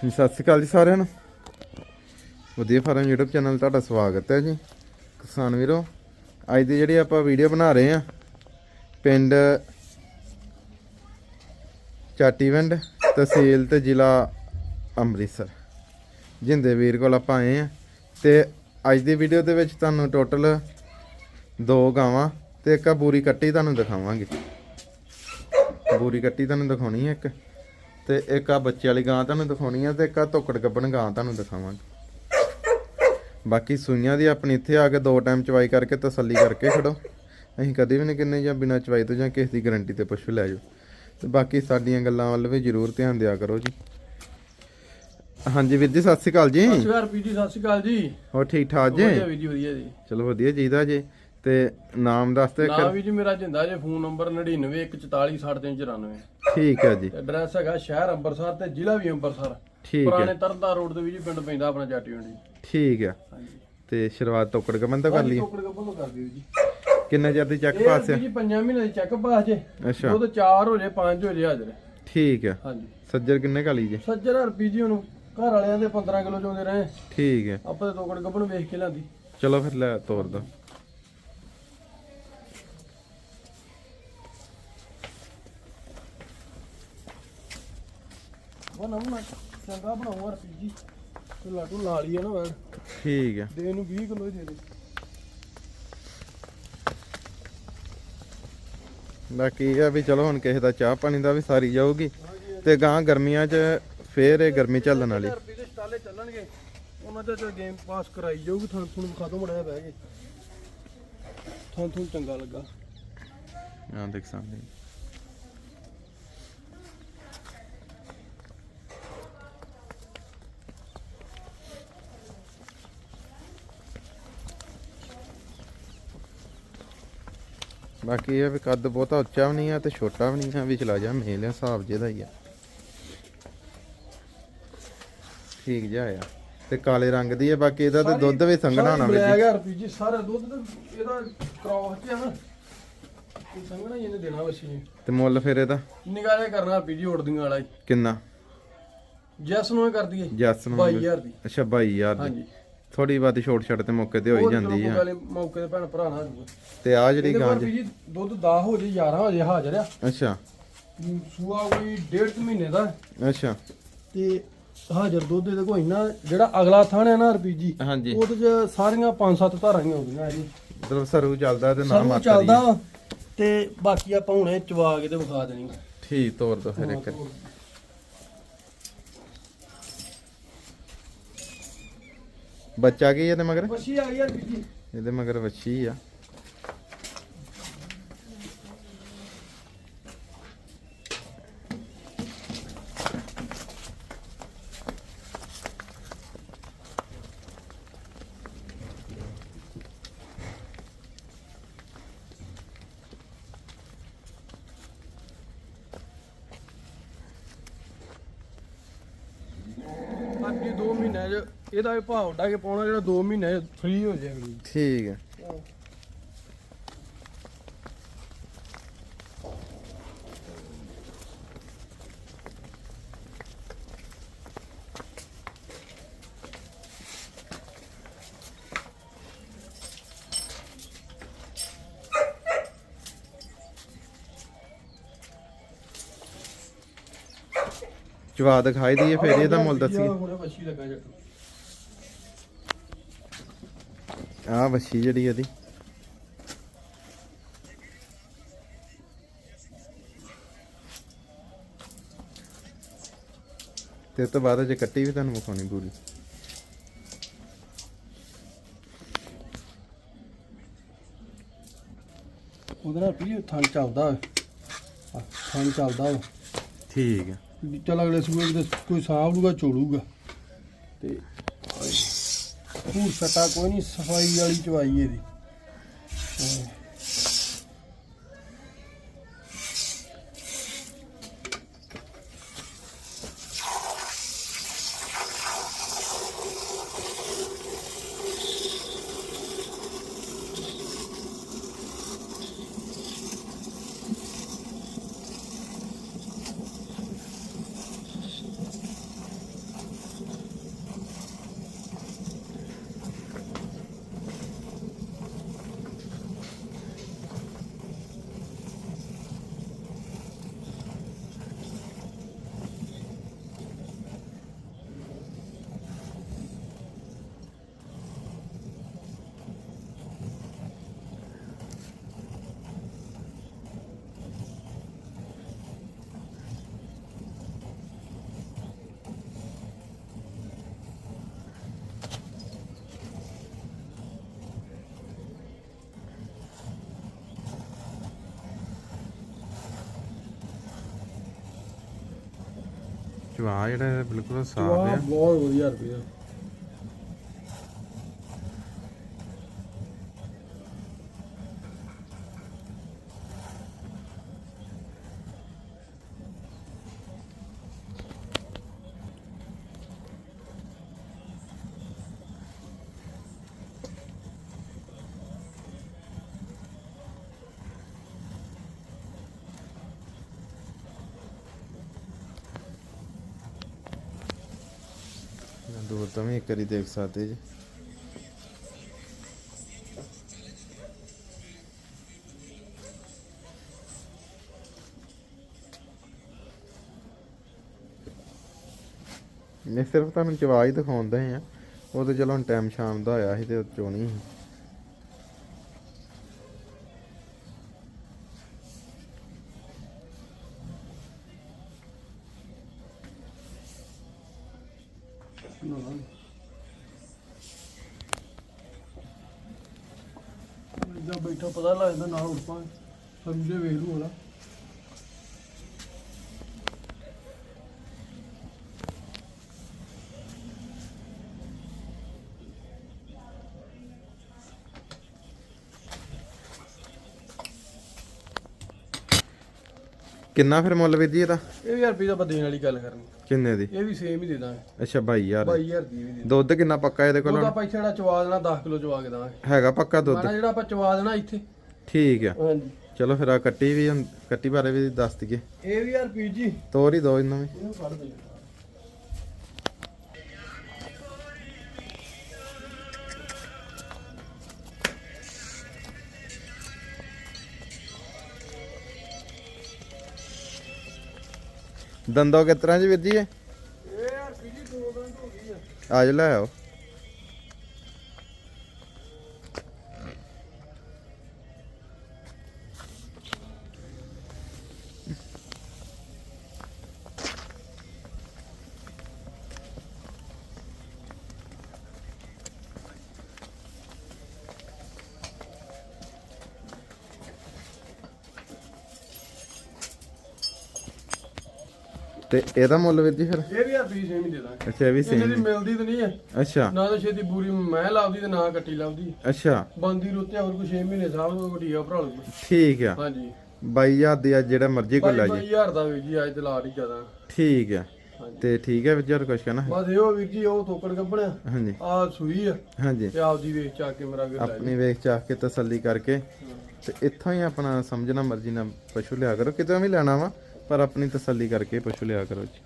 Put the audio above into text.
ਸਤਿ ਸ਼੍ਰੀ ਅਕਾਲ ਜੀ ਸਾਰਿਆਂ ਨੂੰ। ਵਧੀਆ ਫਾਰਮ YouTube ਚੈਨਲ ਤੁਹਾਡਾ ਸਵਾਗਤ ਹੈ ਜੀ। ਕਿਸਾਨ ਵੀਰੋ, ਅੱਜ ਦੀ ਜਿਹੜੀ ਆਪਾਂ ਵੀਡੀਓ ਬਣਾ ਰਹੇ ਆ ਪਿੰਡ ਚਾਟੀਵਿੰਡ ਤਹਿਸੀਲ ਤੇ ਜ਼ਿਲ੍ਹਾ ਅੰਮ੍ਰਿਤਸਰ। ਜਿੰਦੇ ਵੀਰ ਕੋਲ ਆਪਾਂ ਆਏ ਆ ਤੇ ਅੱਜ ਦੀ ਵੀਡੀਓ ਦੇ ਵਿੱਚ ਤੁਹਾਨੂੰ ਟੋਟਲ ਦੋ ਗਾਵਾਂ ਤੇ ਇੱਕ ਆ ਬੂਰੀ ਕੱਟੀ ਤੁਹਾਨੂੰ ਦਿਖਾਵਾਂਗੇ। ਬੂਰੀ ਕੱਟੀ ਤੁਹਾਨੂੰ ਦਿਖਾਉਣੀ ਹੈ ਇੱਕ। ਤੇ ਇੱਕ ਆ ਬੱਚੇ ਵਾਲੀ ਗਾਂ ਤੁਹਾਨੂੰ ਦਿਖਾਉਣੀ ਆ ਤੇ ਇੱਕ ਆ ਧੋਕੜ ਗੱਬਣ ਗਾਂ ਤੁਹਾਨੂੰ ਦਿਖਾਵਾਂਗੇ। ਬਾਕੀ ਸੂਈਆਂ ਦੀ ਆਪਣੀ ਇੱਥੇ ਆ ਕੇ ਦੋ ਟਾਈਮ ਚਵਾਈ ਕਰਕੇ ਤਸੱਲੀ ਕਰਕੇ ਖੜੋ। ਅਸੀਂ ਕਦੇ ਵੀ ਨਹੀਂ ਕਿੰਨੇ ਜਾਂ ਬਿਨਾਂ ਚਵਾਈ ਤੋਂ ਜਾਂ ਕਿਸੇ ਦੀ ਗਾਰੰਟੀ ਤੇ ਪਸ਼ੂ ਲੈ ਜਾਓ। ਤੇ ਬਾਕੀ ਸਾਡੀਆਂ ਗੱਲਾਂ ਵੱਲ ਵੀ ਜ਼ਰੂਰ ਧਿਆਨ ਦਿਆ ਕਰੋ ਜੀ। ਹਾਂਜੀ ਵੀਰ ਜੀ ਸਤਿ ਸ਼੍ਰੀ ਅਕਾਲ ਜੀ। ਸਤਿ ਸ਼੍ਰੀ ਅਕਾਲ ਪੀ ਜੀ ਸਤਿ ਸ਼੍ਰੀ ਅਕਾਲ ਜੀ। ਹੋਰ ਠੀਕ ਠਾਕ ਜੀ? ਵਧੀਆ ਵੀ ਜੀ ਵਧੀਆ ਜੀ। ਚਲੋ ਵਧੀਆ ਜੀਦਾ ਜੀ। ਤੇ ਨਾਮ ਦੱਸ ਤੇ ਨਾਮ ਵੀ ਜੀ ਮੇਰਾ ਜਿੰਦਾ ਜੇ ਫੋਨ ਨੰਬਰ 9914466394 ਠੀਕ ਹੈ ਜੀ। ਐਡਰੈਸ ਹੈਗਾ ਸ਼ਹਿਰ ਅੰਮ੍ਰਿਤਸਰ ਤੇ ਜ਼ਿਲ੍ਹਾ ਵੀ ਅੰਮ੍ਰਿਤਸਰ ਠੀਕ ਪੁਰਾਣੇ ਹੈ ਤਰਨਤਾਰ ਰੋਡ ਦੇ ਵੀ ਜੀ ਪਿੰਡ ਪੈਂਦਾ ਆਪਣਾ ਜਾਟੀ ਮੰਡੀ ਠੀਕ ਹੈ ਤੇ ਸ਼ੁਰੂਆਤ ਗੱਬਣ ਤੋਂ ਕਰ ਲਈ ਟੋਕੜ ਤੋਂ ਕਰ ਦਿਓ ਜੀ। ਕਿੰਨੇ ਚਿਰ ਦੀ ਚੈੱਕ ਪਾਸ ਹੈ ਜੀ ਪੰਜਾਂ ਮਹੀਨੇ ਦੀ ਚੈੱਕ ਪਾਸ ਜੇ। ਅੱਛਾ। ਉਹ ਤਾਂ 4 ਹੋ ਜੇ 5 ਹੋ ਜੇ ਹਾਜ਼ਰ। ਠੀਕ ਹੈ ਹਾਂਜੀ। ਸੱਜਰ ਕਿੰਨੇ ਕਾਲੀ ਜੀ? ਸੱਜਰ ਰੁਪਏ ਜੀ ਹੁਣ ਘਰ ਵਾਲਿਆਂ ਦੇ 15 ਕਿਲੋ ਚੋਂਦੇ ਰਹੇ। ਠੀਕ ਹੈ ਆਪਾਂ ਤੇ ਟੋਕੜ ਗੱਪਨ ਵੇਖ ਕੇ ਲਿਆਂਦੀ। ਚਲੋ ਫਿਰ ਲੈ ਤੋਰ ਦੋ। ਉਹ ਨਮੂਨਾ ਚੰਗਾ ਬਣਾਉਂਗਾ ਰੁਪਏ ਜੀ। ਤੇ ਲਾਟੂ ਲਾ ਲਈ ਆ ਨਾ ਵੈਣ। ਠੀਕ ਹੈ ਦੇ ਨੂੰ 20 ਕਿਲੋ ਹੀ ਦੇ ਦੇ। ਬਾਕੀ ਇਹ ਆ ਵੀ ਚਲੋ ਹੁਣ ਕਿਸੇ ਦਾ ਚਾਹ ਪਾਣੀ ਦਾ ਵੀ ਸਾਰੀ ਜਾਊਗੀ ਤੇ ਗਾਂ ਗਰਮੀਆਂ 'ਚ ਫੇਰ ਇਹ ਗਰਮੀ ਚੱਲਣ ਵਾਲੀ। ਦੇ ਸਟਾਲੇ ਚੱਲਣਗੇ। ਉਹਨਾਂ ਦਾ ਤੇ ਗੇਮ ਪਾਸ ਕਰਾਈ ਜਾਊਗੀ ਤੁਹਾਨੂੰ ਤੁਹਾਨੂੰ ਖਤਮ ਬੜਿਆ ਬਹਿ ਤੁਹਾਨੂੰ ਤੁਹਾਨੂੰ ਚੰਗਾ ਲੱਗਾ। ਹਾਂ ਦੇਖ ਸਾਹਮਣੇ ਬਾਕੀ ਇਹ ਵੀ ਕੱਦ ਬਹੁਤਾ ਉੱਚਾ ਵੀ ਨਹੀਂ ਆ ਤੇ ਛੋਟਾ ਵੀ ਨਹੀਂ ਆ ਵੀ ਚਲਾ ਜਾ ਮੇਲ ਹਿਸਾਬ ਜਿਹਦਾ ਹੀ ਆ। ਠੀਕ ਜਿਹਾ ਆ। ਤੇ ਕਾਲੇ ਰੰਗ ਦੀ ਆ ਬਾਕੀ ਇਹਦਾ ਤੇ ਦੁੱਧ ਵੀ ਸੰਘਣਾ ਹੋਣਾ ਵੀ ਬਲੈਕ ਆ ਰੁਪਏ ਜੀ ਸਾਰਾ ਦੁੱਧ ਤੇ ਇਹਦਾ ਕ੍ਰੋਸ ਚ ਆ ਨਾ ਇਹ ਸੰਗਣਾ ਹੀ ਇਹਨੇ ਦੇਣਾ ਵਸੀ ਨੇ। ਤੇ ਮੁੱਲ ਫਿਰ ਇਹਦਾ? ਨਿਗਾਹ ਕਰਨਾ ਰੁਪਏ ਜੀ ਉੜਦੀਆਂ ਵਾਲਾ ਹੀ। ਕਿੰਨਾ? ਜੈਸ ਨੂੰ ਇਹ ਕਰ ਦਈਏ ਜੱਸ ਨੂੰ 22000 ਦੀ। ਅੱਛਾ 22000 ਦੀ। ਹਾਂਜੀ। ਥੋੜੀ ਬਾਤੀ ਛੋਟ ਛੱਡ ਤੇ ਮੌਕੇ ਤੇ ਹੋ ਹੀ ਜਾਂਦੀ ਆ। ਮੌਕੇ ਤੇ ਭੈਣ ਭਰਾ ਹੋਊਗਾ ਤੇ ਆ ਜਿਹੜੀ ਇਹਦੇ ਗਾਂ ਜੀ। ਦੁੱਧ 10 ਹੋ ਜੇ 11 ਹੋ ਜੇ ਹਾਜ਼ਰ ਆ। ਅੱਛਾ। ਸੂਆ ਕੋਈ ਡੇਢ ਮਹੀਨੇ ਦਾ। ਅੱਛਾ। ਤੇ ਹਾਜ਼ਰ ਦੁੱਧ ਇਹਦੇ ਕੋਲ ਇੰਨਾ ਜਿਹੜਾ ਅਗਲਾ ਥਾਣ ਹੈ ਨਾ ਰਪੀਜੀ ਹਾਂਜੀ। ਉਹਦੇ ਚ ਸਾਰੀਆਂ 5-7 ਧਾਰਾਂ ਹੀ ਆਉਂਦੀਆਂ ਜੀ। ਮਤਲਬ ਸਰੂ ਚੱਲਦਾ ਤੇ ਨਾ ਮਾਤਾ ਚੱਲਦਾ ਤੇ ਬਾਕੀ ਆਪਾਂ ਹੁਣੇ ਚਵਾ ਕੇ ਤੇ ਵਿਖਾ ਦੇਣੀ। ਠੀਕ ਤੋਰ ਦੋ ਫਿਰ ਇੱਕ। ਬੱਚਾ ਕੀ ਇਹਦੇ ਮਗਰ? ਬੱਛੀ ਆ ਗਈ ਯਾਰ ਬੀਜੀ ਇਹਦੇ ਮਗਰ ਵੱਛੀ ਆ ਬਾਕੀ 2 ਮਹੀਨੇ ਚ ਇਹਦਾ ਵੀ ਭਾਅ ਉੱਡਾ ਕੇ ਪਾਉਣਾ ਜਿਹੜਾ 2 ਮਹੀਨੇ ਫ੍ਰੀ ਹੋ ਜਾਏ ਅਗਲੀ। ਠੀਕ ਹੈ। ਚਵਾ ਦਿਖਾਈ ਦਈਏ ਫਿਰ ਇਹਦਾ ਮੁੱਲ ਦੱਸੀਏ। ਆਹ ਵੱਛੀ ਜਿਹੜੀ ਇਹਦੀ। ਤੇ ਤੋਂ ਬਾਅਦ ਜੇ ਕੱਟੀ ਵੀ ਤੁਹਾਨੂੰ ਵਿਖਾਉਣੀ ਪੂਰੀ। ਉਹਦੇ ਵੀ ਥਣ ਚੱਲਦਾ ਥਣ ਚੱਲਦਾ ਠੀਕ ਹੈ ਚੱਲ ਅਗਲੇ ਸੂਏ ਦੇ ਕੋਈ ਸਾਂਭ ਲੂਗਾ ਚੋੜੂਗਾ ਤੇ ਉਹ ਸਟਾ ਕੋਈ ਨਹੀਂ ਸਫ਼ਾਈ ਵਾਲੀ ਚਵਾਈ ਇਹਦੀ। ਚਵਾ ਜਿਹੜਾ ਬਿਲਕੁਲ ਸਾਫ਼ ਆ। ਬਹੁਤ ਵਧੀਆ ਰੁਪਏ ਦੂਰ ਤੋਂ ਵੀ ਇੱਕ ਵਾਰੀ ਦੇਖ ਸਕਦੇ ਜੀ। ਇਹ ਸਿਰਫ ਤੁਹਾਨੂੰ ਚਵਾ ਹੀ ਦਿਖਾਉਂਦੇ ਆ। ਉਹ ਤੇ ਚਲੋ ਹੁਣ ਟਾਈਮ ਸ਼ਾਮ ਦਾ ਹੋਇਆ ਸੀ ਤੇ ਉਹ ਚੋਣੀ ਸੀ। ਇਦਾਂ ਬੈਠਾ ਪਤਾ ਲੱਗਦਾ ਨਾਲ ਉੱਠ ਪਾ ਸਮਝੇ ਵੇਖ ਲੂ ਹੋਣਾ ਕਿੰਨਾ ਫਿਰ ਮੁੱਲ ਵੀਰ ਜੀ ਇਹਦਾ? ਇਹ ਵੀ ਰੁਪਏ ਦਾ ਆਪਾਂ ਦੇਣ ਵਾਲੀ ਗੱਲ ਕਰਨੀ। ਕਿੰਨੇ ਦੀ? ਇਹ ਵੀ ਸੇਮ ਹੀ ਦੇ ਦਾਂਗੇ। ਅੱਛਾ 22000 ਦੀ। 22000 ਦੀ ਵੀ ਦੇ ਦੁੱਧ ਕਿੰਨਾ ਪੱਕਾ ਇਹਦੇ ਕੋਲ? ਉਹਦਾ ਆਪਾਂ ਇੱਥੇ ਜਿਹੜਾ ਚਵਾ ਦੇਣਾ 10 ਕਿਲੋ ਚਵਾ ਕੇ ਦਾਂਗੇ। ਹੈਗਾ ਪੱਕਾ ਦੁੱਧ? ਮਾਣਾ ਜਿਹੜਾ ਆਪਾਂ ਚਵਾ ਦੇਣਾ ਇੱਥੇ। ਠੀਕ ਆ। ਹਾਂਜੀ। ਚਲੋ ਫਿਰ ਆ ਕੱਟੀ ਵੀ ਕੱਟੀ ਬਾਰੇ ਵੀ ਦੱਸ ਦਈਏ। ਇਹ ਵੀ ਪੀ ਜੀ। ਤੋਰ ਹੀ ਦੋ ਇਹਨਾਂ ਵੀ। ਇਹਨੂੰ ਫੜ ਦੇ ਦੰਦੋ ਕਿਸ ਤਰ੍ਹਾਂ ਜੀ ਵੀਰ ਜੀ ਇਹ? ਯਾਰ ਪੀ ਜੀ ਦੋ ਦਿਨ ਹੋ ਗਈ ਆ। ਆ ਜਾ ਲੈ ਆਓ। ਤੇ ਇਹਦਾ ਮੁੱਲ ਵੀਰ ਜੀ ਫਿਰ? ਇਹ ਵੀ ਪੀ ਸੇਮ ਹੀ ਦੇ। ਦਾਂਗੇ ਅੱਛਾ ਇਹ ਵੀ ਇਹਨੇ ਦੀ ਸੇਮ ਮਿਲਦੀ ਤਾਂ ਨਹੀਂ ਹੈ। ਅੱਛਾ। ਨਾ ਤਾਂ ਛੇਤੀ ਬੂਰੀ ਮੈਂ ਲਾਉਂਦੀ ਤੇ ਨਾ ਕੱਟੀ ਲਾਉਂਦੀ ਅੱਛਾ। ਬੰਦੀ ਰੁੱਤੇ ਹੋਰ ਕੋਈ 6 ਮਹੀਨੇ ਸਾਹਿਬ ਨੂੰ ਵੱਡੀਆ ਭਰਾ ਲੂ ਠੀਕ ਆ। ਹਾਂਜੀ। 22000 ਦੀ ਆ ਜਿਹੜਾ ਮਰਜ਼ੀ ਕੋਈ ਲੈ ਬਾਈ ਜੀ। 22000 ਦਾ ਵੀਰ ਜੀ ਅੱਜ ਤੇ ਲਾ ਹੀ ਜ਼ਿਆਦਾ। ਠੀਕ ਆ। ਤੇ ਠੀਕ ਹੈ ਵੀਰ ਜੀ ਹੋਰ ਕੁਛ ਕਹਿਣਾ? ਹੈ? ਬਸ ਇਹੋ ਵੀਰ ਜੀ ਉਹ ਤੋਕੜ ਕੱਪੜਿਆ ਹਾਂਜੀ। ਆ ਸੂਈ ਆ। ਹਾਂਜੀ। ਤੇ ਆਪਦੀ ਵੇਚ ਚਾ ਕੇ ਮੇਰਾ ਵੀਰ ਲੈ ਆਪਣੀ ਵੇਖ ਚਾਹ ਕੇ ਤਸੱਲੀ ਕਰਕੇ। ਤੇ ਇੱਥੋਂ ਹੀ ਆਪਣਾ ਸਮਝਣਾ ਮਰਜ਼ੀ ਨਾਲ ਪਸ਼ੂ ਲਿਆ ਕਰੋ। ਕਿਤੇ ਵੀ ਲੈਣਾ ਵਾ। ਪਰ ਆਪਣੀ ਤਸੱਲੀ ਕਰਕੇ ਪਸ਼ੂ ਲਿਆ ਕਰੋ ਜੀ।